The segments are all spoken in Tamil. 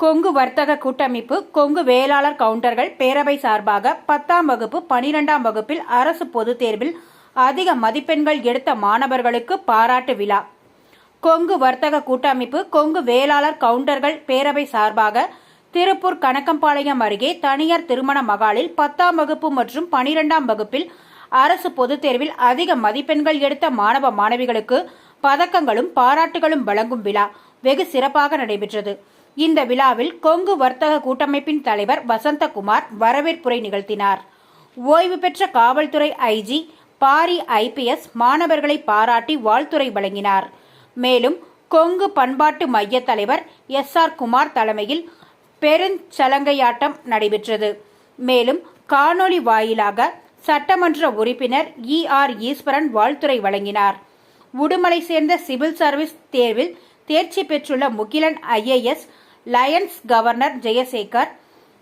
கொங்கு வர்த்தக கூட்டமைப்பு கொங்கு வேளாளர் கவுண்டர்கள் பேரவை சார்பாக பத்தாம் வகுப்பு பனிரெண்டாம் வகுப்பில் அரசு பொதுத் தேர்வில் அதிக மதிப்பெண்கள் எடுத்த மாணவர்களுக்கு பாராட்டு விழா. கொங்கு வர்த்தக கூட்டமைப்பு கொங்கு வேளாளர் கவுண்டர்கள் பேரவை சார்பாக திருப்பூர் கணக்கம்பாளையம் அருகே தனியார் திருமண மகாலில் பத்தாம் வகுப்பு மற்றும் பனிரெண்டாம் வகுப்பில் அரசு பொதுத் தேர்வில் அதிக மதிப்பெண்கள் எடுத்த மாணவ மாணவிகளுக்கு பதக்கங்களும் பாராட்டுகளும் வழங்கும் விழா வெகு சிறப்பாக நடைபெற்றது. இந்த விழாவில் கொங்கு வர்த்தக கூட்டமைப்பின் தலைவர் வசந்தகுமார் வரவேற்புரை நிகழ்த்தினார். ஓய்வு பெற்ற காவல்துறை ஐஜி பாரி ஐபிஎஸ் மாணவர்களை பாராட்டி வாழ்த்துறை வழங்கினார். மேலும் கொங்கு பண்பாட்டு மைய தலைவர் எஸ் ஆர் குமார் தலைமையில் பெருஞ்சலங்கையாட்டம் நடைபெற்றது. மேலும் காணொளி வாயிலாக சட்டமன்ற உறுப்பினர் இ ஆர் ஈஸ்வரன் வாழ்த்துறை வழங்கினார். உடுமலை சேர்ந்த சிவில் சர்வீஸ் தேர்வில் தேர்ச்சி பெற்றுள்ள Mugilan IAS Lions governor Jayasekar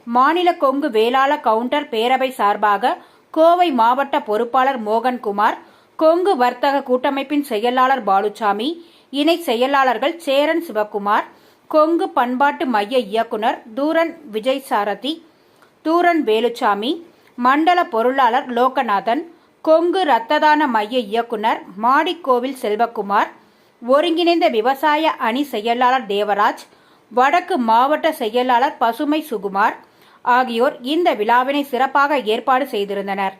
மாநில கொங்கு வேளாள கவுண்டர் பேரவை சார்பாக கோவை மாவட்ட பொறுப்பாளர் மோகன்குமார் கொங்கு வர்த்தக கூட்டமைப்பின் செயலாளர் பாலுசாமி இணை செயலாளர்கள் சேரன் சிவக்குமார் கொங்கு பண்பாட்டு மைய இயக்குனர் தூரன் விஜய் சாரதி தூரன் வேலுச்சாமி மண்டல பொருளாளர் லோகநாதன் கொங்கு இரத்ததான மைய இயக்குனர் மாடிக்கோவில் செல்வகுமார் ஒருங்கிணைந்த விவசாய அணி செயலாளர் தேவராஜ் வடக்கு மாவட்ட செயலாளர் பசுமை சுகுமார் ஆகியோர் இந்த விழாவினை சிறப்பாக ஏற்பாடு செய்திருந்தனர்.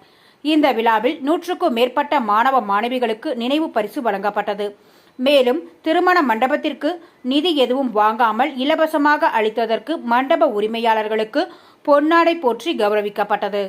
இந்த விழாவில் நூற்றுக்கும் மேற்பட்ட மாணவ மாணவிகளுக்கு நினைவு பரிசு வழங்கப்பட்டது. மேலும் திருமண மண்டபத்திற்கு நிதி எதுவும் வாங்காமல் இலவசமாக அளித்ததற்கு மண்டப உரிமையாளர்களுக்கு பொன்னாடை போற்றி கௌரவிக்கப்பட்டது.